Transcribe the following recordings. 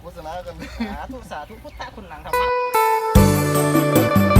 โฆษณากัน สาธุสาธุพุทธคุณนังธรรมะ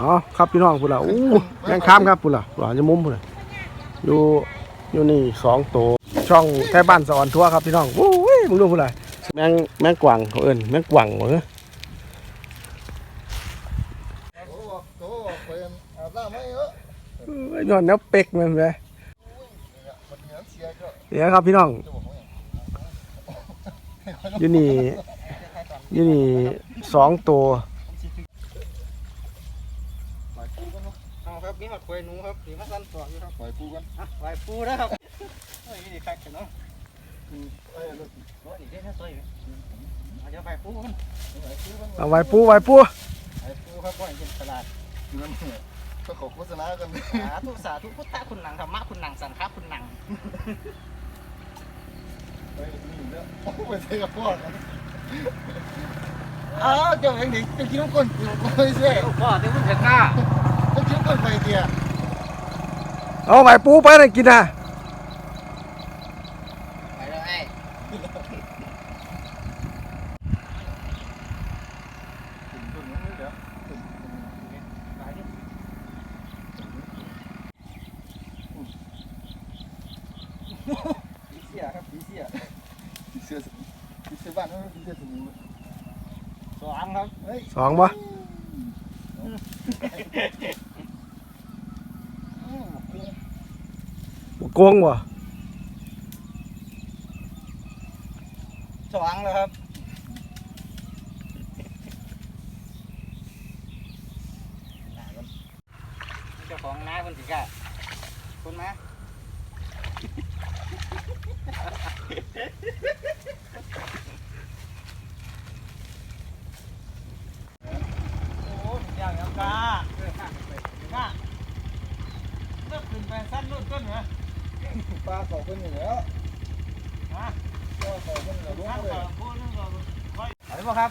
อ๋อครับพี่น้องพุ่นละอู้แมงข้ามครับพุ่นละหลานจะมุมพุ่นละอยู่อยู่นี่สองตัวช่องแค่บ้านสะออนทั่วครับพี่น้องอู้ยมึงดูพุ่นละแมงแมงกวางเขาเอิ้นแมงกวางเหรอโอ้โหไปอาบน้ำไม่เยอะเอ้ยนอนแนวเป็กมันเลยมันเฮียก็เดี๋ยวครับพี่น้องอกว่าอยู่นี่อยู่นี่สองตัว ปล่อยปูกันเนาะเอาครับนี่มาคุยหนูครับสีมาสั้นต่ออยู่ครับปล่อยปูกันอะไหวปูนะครับเฮ้ยนี่คักกันเนาะเอ้ยลูกโอ้ยนี่ได้แค่ซอยอยู่เอาเดี๋ยวไหวปูกันปล่อยปูกันเอาไว้ปูไว้ปูไหวปูครับบ่อยกินตลาดนั่นเนี่ยก็ขอโฆษณากันสาธุสาธุพุทธคุณนังธรรมะคุณนังสังฆคุณนังไปนี่เนี่ยโอ้ไปใส่กับพ่อกันอ้าวเจ้าเองดิจะกินน้ำก้นกูไม่ใช่เดี๋ยวพ่อเดี๋ยวมึงจะฆ่าจะกินน้ำก้นไปเดียเอาไว้ปูไปเลยกินนะไปเลยไอ้ไปดิผีเสียครับผีเสียผีเสียผีเสียบ้านเขาผีเสียสมุนสองครับเฮ้ยสองบ่อืม บ่ โกงบ่สองแล้วครับเจ้าของน้าคนสิกะคุณมาโอ้ยอย่างนี้กาเออข้าไปกาเลิกขึ้นไปสั้นรุ่นต้นเหรอ ปลาเขาเป็นอย่างนี้แล้วฮะปลาเขาเป็นอย่างนี้ข้างเลก่ยอนพูดเรื่องก่อนไปเอาไปบ่ครับ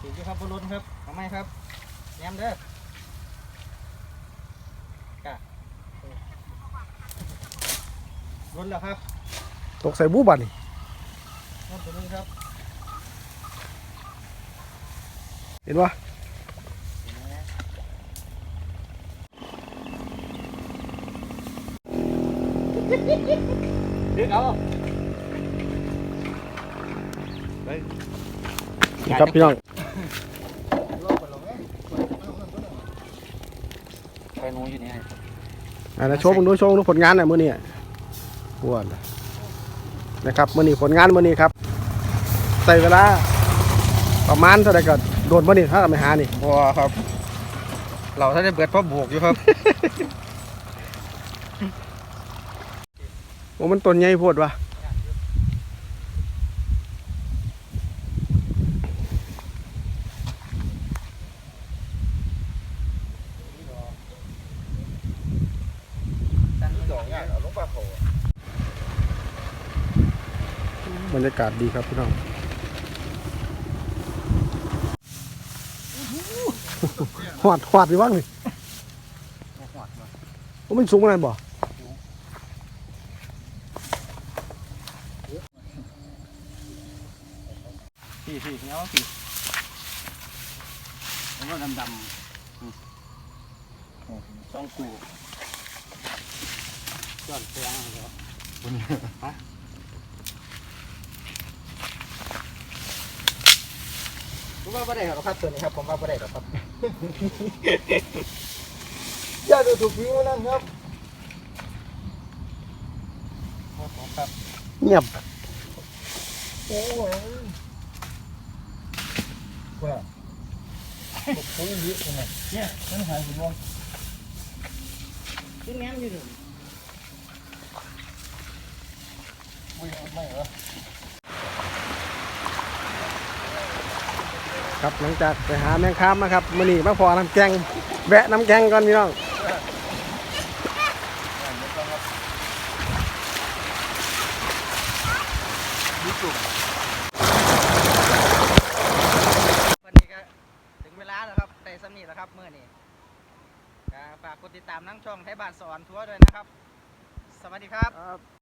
ถือครับบอลลูนครับทำไมครับแยมเด้อกะรุนแล้วครับ ตกใส่บูบัดนี่รุนตัวนี้ครับ เห็นบ่ ดึงเอานี่ครับพี่น้องรอบไปหรอกไหมไปนูอยู่นี่อันนะโชว์มึงดูโชว์มึงดูผลงานน่ะมื้อนี้ปวดนะครับมื้อนี้ผลงานมื้อนี้ครับ ใส่เวลาประมาณเท่าใดก็โดนมื้อนี้ถ้าเราไปหานี่บัวครับ เราถ้าได้เบิดพ่อบวกอยู่ครับ โอ้มันต้นใหญ่โพดว่ะดอกเนี่ยเอาลงปลาเขาบรรยากาศดีครับพี่น้องหอดหอดดีว่างนี่โอ้มันสูงขนาดบ่ พี่พี่เนี้ยพี่ผมว่าดำดำต้องกูจอดเสียงเหรอฮะผมว่าไม่ได้หรอกครับตัวนี้ครับผมว่าไม่ได้หรอกครับอย่าดูถูกผิวนั่นครับครับเงียบโอ้ย ว่าผมยังยืดตรงไหนเนี่ยมันหายผมมองขึ้นแง้มอยู่หนึ่งไม่ไม่เหรอครับหลังจากไปหาแมงคามมาครับมื้อนี้มาพอน้ำแกงแวะน้ำแกงก่อนพี่น้อง ยืดจุก วันนี้ก็ถึงเวลาแล้วครับแต่สำนีแล้วครับเมื่อนี้ก็ ฝากกดติดตามนั่งช่องไทยบ้านสอนทัวร์ด้วยนะครับ สวัสดีครับ